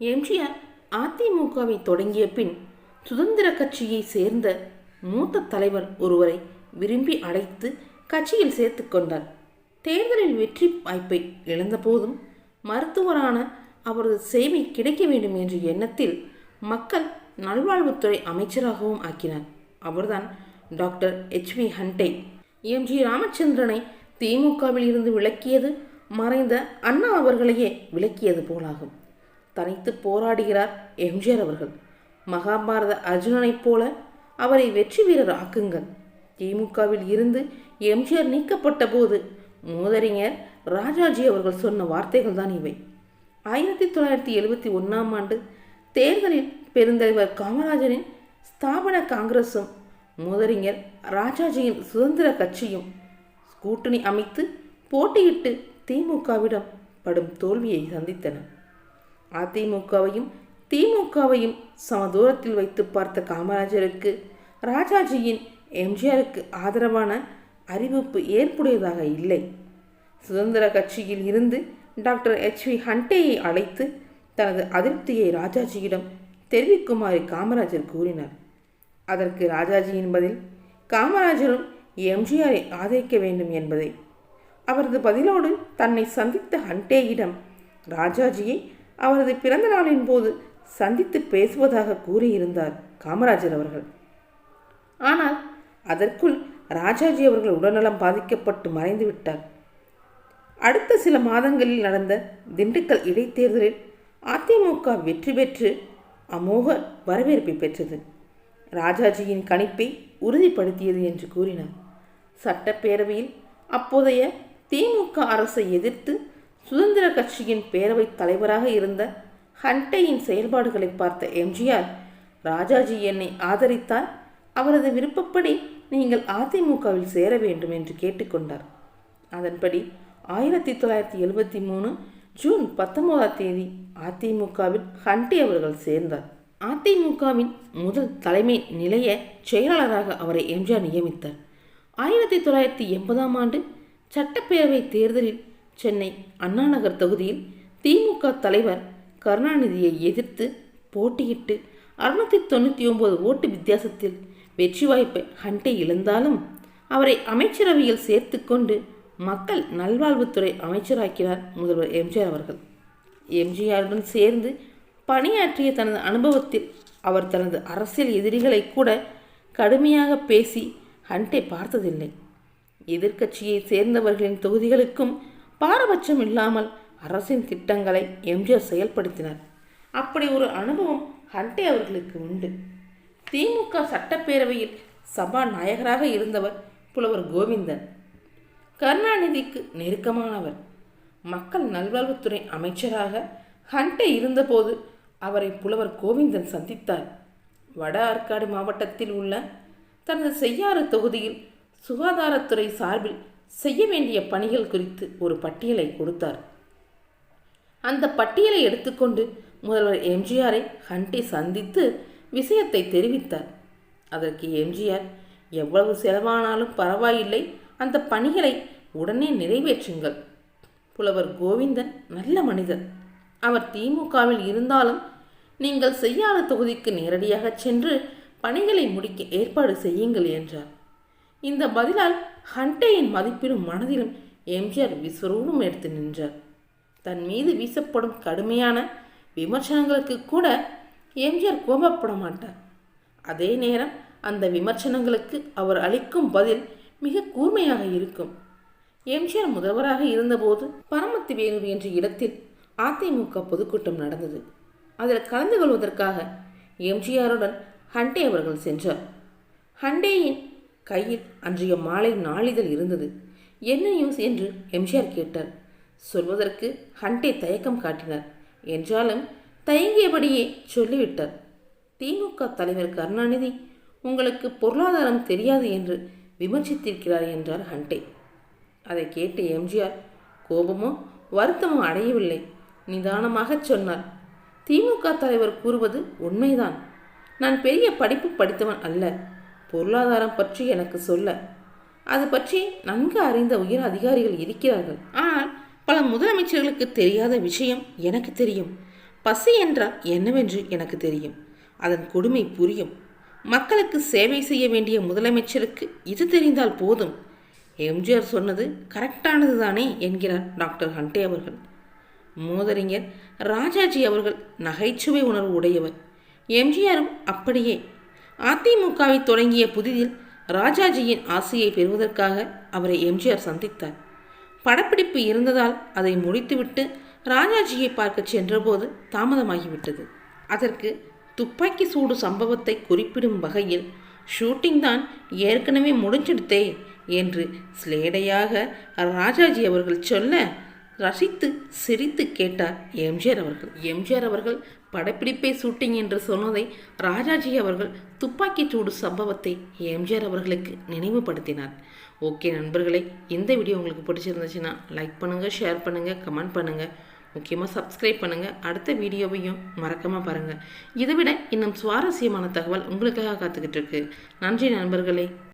எம்ஜிஆர் அதிமுகவை தொடங்கிய பின் சுதந்திர கட்சியை சேர்ந்த மூத்த தலைவர் ஒருவரை விரும்பி அழைத்து கட்சியில் சேர்த்து கொண்டார். தேர்தலில் வெற்றி வாய்ப்பை இழந்தபோதும் மருத்துவரான அவரது சேவை கிடைக்க வேண்டும் என்ற எண்ணத்தில் மக்கள் நல்வாழ்வுத்துறை அமைச்சராகவும் ஆக்கினார். அவர்தான் doctor H V Hande. M G ராமச்சந்திரனை திமுகவில் இருந்து விலக்கியது மறைந்த அண்ணா அவர்களையே விலக்கியது போலாகும். தனித்து போராடுகிறார் எம்ஜிஆர் அவர்கள். மகாபாரத அர்ஜுனனைப் போல அவரை வெற்றி வீரர் ஆக்குங்கள். திமுகவில் இருந்து எம்ஜிஆர் நீக்கப்பட்ட போது மூதறிஞர் ராஜாஜி அவர்கள் சொன்ன வார்த்தைகள் தான் இவை. ஆயிரத்தி தொள்ளாயிரத்தி எழுபத்தி ஒன்றாம் ஆண்டு தேர்தலில் பெருந்தலைவர் காமராஜரின் ஸ்தாபன காங்கிரசும் மூதறிஞர் ராஜாஜியின் சுதந்திர கட்சியும் கூட்டணி அமைத்து போட்டியிட்டு திமுகவிடம் படும் தோல்வியை சந்தித்தன. அதிமுகவையும் திமுகவையும் சம தூரத்தில் வைத்து பார்த்த காமராஜருக்கு ராஜாஜியின் எம்ஜிஆருக்கு ஆதரவான அறிவிப்பு ஏற்புடையதாக இல்லை. சுதந்திர கட்சியில் இருந்து டாக்டர் எச். வி. ஹண்டேயை அழைத்து தனது அதிருப்தியை ராஜாஜியிடம் தெரிவிக்குமாறு காமராஜர் கூறினார். அதற்கு ராஜாஜியின் பதில் காமராஜரும் எம்ஜிஆரை ஆதரிக்க வேண்டும் என்பதை. அவரது பதிலோடு தன்னை சந்தித்த ஹண்டேயிடம் ராஜாஜியை அவரது பிறந்த நாளின் போது சந்தித்து பேசுவதாக கூறியிருந்தார் காமராஜர் அவர்கள். ஆனால் அதற்குள் ராஜாஜி அவர்கள் உடல்நலம் பாதிக்கப்பட்டு மறைந்து விட்டார். அடுத்த சில மாதங்களில் நடந்த திண்டுக்கல் இடைத்தேர்தலில் அதிமுக வெற்றி பெற்று அமோக வரவேற்பை பெற்றது. ராஜாஜியின் கணிப்பை உறுதிப்படுத்தியது என்று கூறினார். சட்டப்பேரவையில் அப்போதைய திமுக அரசை எதிர்த்து சுதந்திர கட்சியின் பேரவைத் தலைவராக இருந்த ஹண்டேயின் செயல்பாடுகளை பார்த்த எம்ஜிஆர் ராஜாஜி என்னை ஆதரித்தால் அவரது விருப்பப்படி நீங்கள் அதிமுகவில் சேர வேண்டும் என்று கேட்டுக்கொண்டார் அதன்படி ஆயிரத்தி தொள்ளாயிரத்தி எழுபத்தி மூணு ஜூன் பத்தொன்பதாம் தேதி அதிமுகவில் ஹண்டே அவர்கள் சேர்ந்தார். அதிமுகவின் முதல் தலைமை நிலைய செயலாளராக அவரை எம்ஜிஆர் நியமித்தார். ஆயிரத்தி தொள்ளாயிரத்தி எண்பதாம் ஆண்டு சட்டப்பேரவை தேர்தலில் சென்னை அண்ணாநகர் தொகுதியில் திமுக தலைவர் கருணாநிதியை எதிர்த்து போட்டியிட்டு அறுநூத்தி தொண்ணூற்றி ஒன்பது ஓட்டு வித்தியாசத்தில் வெற்றி வாய்ப்பை ஹண்டே இழந்தாலும் அவரை அமைச்சரவையில் சேர்த்து கொண்டு மக்கள் நல்வாழ்வுத்துறை அமைச்சராக்கினார் முதல்வர் எம்ஜிஆர் அவர்கள். எம்ஜிஆருடன் சேர்ந்து பணியாற்றிய தனது அனுபவத்தில் அவர் தனது அரசியல் எதிரிகளை கூட கடுமையாக பேசி ஹண்டே பார்த்ததில்லை. எதிர்க்கட்சியை சேர்ந்தவர்களின் தொகுதிகளுக்கும் பாரபட்சம் இல்லாமல் அரசின் திட்டங்களை எம்ஜிஆர் செயல்படுத்தினார். அப்படி ஒரு அனுபவம் ஹண்டே அவர்களுக்கு உண்டு. திமுக சட்டப்பேரவையில் சபாநாயகராக இருந்தவர் புலவர் கோவிந்தன். கருணாநிதிக்கு நெருக்கமானவர். மக்கள் நல்வாழ்வுத்துறை அமைச்சராக ஹண்டே இருந்தபோது அவரை புலவர் கோவிந்தன் சந்தித்தார். வட ஆற்காடு மாவட்டத்தில் உள்ள தனது செய்யாறு தொகுதியில் சுகாதாரத்துறை சார்பில் செய்ய வேண்டிய பணிகள் குறித்து ஒரு பட்டியலை கொடுத்தார். அந்த பட்டியலை எடுத்துக்கொண்டு முதல்வர் எம்ஜிஆரை ஹண்டே சந்தித்து விஷயத்தை தெரிவித்தார். அதற்கு எம்ஜிஆர் எவ்வளவு செலவானாலும் பரவாயில்லை அந்த பணிகளை உடனே நிறைவேற்றுங்கள். புலவர் கோவிந்தன் நல்ல மனிதர். அவர் திமுகவில் இருந்தாலும் நீங்கள் செய்யாத தொகுதிக்கு நேரடியாக சென்று பணிகளை முடிக்க ஏற்பாடு செய்யுங்கள் என்றார். இந்த பதிலால் ஹண்டேயின் மதிப்பிலும் மனதிலும் எம்ஜிஆர் விஸ்வரூபம் எடுத்து நின்றார். தன் மீது வீசப்படும் கடுமையான விமர்சனங்களுக்கு கூட எம்ஜிஆர் கோபப்பட மாட்டார். அதே நேரம் அந்த விமர்சனங்களுக்கு அவர் அளிக்கும் பதில் மிக கூர்மையாக இருக்கும். எம்ஜிஆர் முதல்வராக இருந்தபோது பரமத்தி வேலூர் என்ற இடத்தில் அதிமுக பொதுக்கூட்டம் நடந்தது. அதில் கலந்து கொள்வதற்காக எம்ஜிஆருடன் ஹண்டே அவர்கள் சென்றார். ஹண்டேயின் கையில் அன்றைய மாலை நாளிதழ் இருந்தது. என்ன நியூஸ் என்று எம்ஜிஆர் கேட்டார். சொல்வதற்கு ஹண்டே தயக்கம் காட்டினார். என்றாலும் தயங்கியபடியே சொல்லிவிட்டார். திமுக தலைவர் கருணாநிதி உங்களுக்கு பொருளாதாரம் தெரியாது என்று விமர்சித்திருக்கிறார் என்றார் ஹண்டே. அதை கேட்டு எம்ஜிஆர் கோபமோ வருத்தமோ அடையவில்லை. நிதானமாகச் சொன்னார். திமுக தலைவர் கூறுவது உண்மைதான். நான் பெரிய படிப்பு படித்தவன் அல்ல. பொருளாதாரம் பற்றி எனக்கு சொல்ல. அது பற்றி நன்கு அறிந்த உயர் அதிகாரிகள் இருக்கிறார்கள். ஆனால் பல முதலமைச்சர்களுக்கு தெரியாத விஷயம் எனக்கு தெரியும். பசி என்றால் என்னவென்று எனக்கு தெரியும். அதன் கொடுமை புரியும். மக்களுக்கு சேவை செய்ய வேண்டிய முதலமைச்சருக்கு இது தெரிந்தால் போதும். எம்ஜிஆர் சொன்னது கரெக்டானது தானே என்கிறார் டாக்டர் ஹண்டே அவர்கள். மூதறிஞர் ராஜாஜி அவர்கள் நகைச்சுவை உணர்வு உடையவர். எம்ஜிஆரும் அப்படியே அதிமுகவை தொடங்கிய புதிதில் ராஜாஜியின் ஆசையை பெறுவதற்காக அவரை எம்ஜிஆர் சந்தித்தார். படப்பிடிப்பு இருந்ததால் அதை முடித்துவிட்டு ராஜாஜியை பார்க்க சென்றபோது தாமதமாகிவிட்டது. அதற்கு துப்பாக்கி சூடு சம்பவத்தை குறிப்பிடும் வகையில் ஷூட்டிங் தான் ஏற்கனவே முடிஞ்சிடுத்தே என்று ஸ்லேடையாக ராஜாஜி அவர்கள் சொல்ல ரசித்து சிரித்து கேட்டார் எம்ஜிஆர் அவர்கள். எம்ஜிஆர் அவர்கள் படப்பிடிப்பை சூட்டிங் என்று சொன்னதை ராஜாஜி அவர்கள் துப்பாக்கி சூடு சம்பவத்தை எம்ஜிஆர் அவர்களுக்கு நினைவுபடுத்தினார். ஓகே நண்பர்களே இந்த வீடியோ உங்களுக்கு பிடிச்சிருந்துச்சுன்னா லைக் பண்ணுங்கள் ஷேர் பண்ணுங்கள் கமெண்ட் பண்ணுங்கள் முக்கியமாக சப்ஸ்கிரைப் பண்ணுங்கள் அடுத்த வீடியோவையும் மறக்காமல் பாருங்கள் இதை விட இன்னும் சுவாரஸ்யமான தகவல் உங்களுக்காக காத்துக்கிட்டு இருக்கு. நன்றி நண்பர்களே.